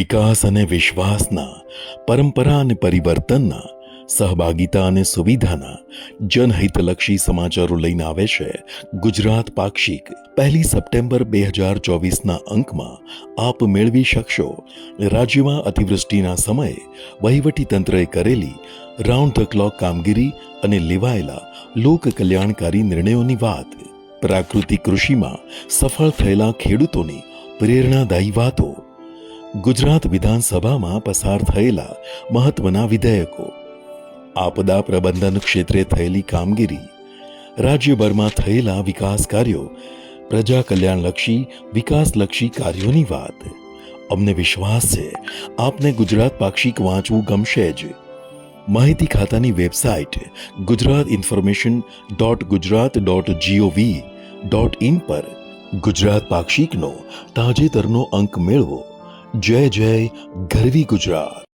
વિકાસ અને વિશ્વાસના, પરંપરા અને પરિવર્તનના, સહભાગિતા અને સુવિધાના જનહિતલક્ષી સમાચારો લઈને આવે છે ગુજરાત પાક્ષિક. પહેલી સપ્ટેમ્બર બે હજાર ચોવીસના અંકમાં આપ મેળવી શકશો. રાજ્યમાં અતિવૃષ્ટિના સમયે વહીવટીતંત્રએ કરેલી રાઉન્ડ ધ ક્લોક કામગીરી અને લેવાયેલા લોક કલ્યાણકારી નિર્ણયોની વાત. પ્રાકૃતિક કૃષિમાં સફળ થયેલા ખેડૂતોની પ્રેરણાદાયી વાતો. ગુજરાત વિધાનસભામાં પસાર થયેલા મહત્વના વિધેયકો. આપદા પ્રબંધન ક્ષેત્રે થયેલી કામગીરી, રાજ્યભરમાં થયેલા વિકાસ કાર્યો પ્રજા કલ્યાણલક્ષી વિકાસલક્ષી કાર્યોની વાત. અમને વિશ્વાસ છે, આપને ગુજરાત પાક્ષિક વાંચવું ગમશે જ. માહિતી ખાતાની website Gujarat information dot Gujarat dot G O V dot in પર ગુજરાત પાક્ષિકનો તાજેતરનો અંક મેળવો. જય જય ગરવી ગુજરાત.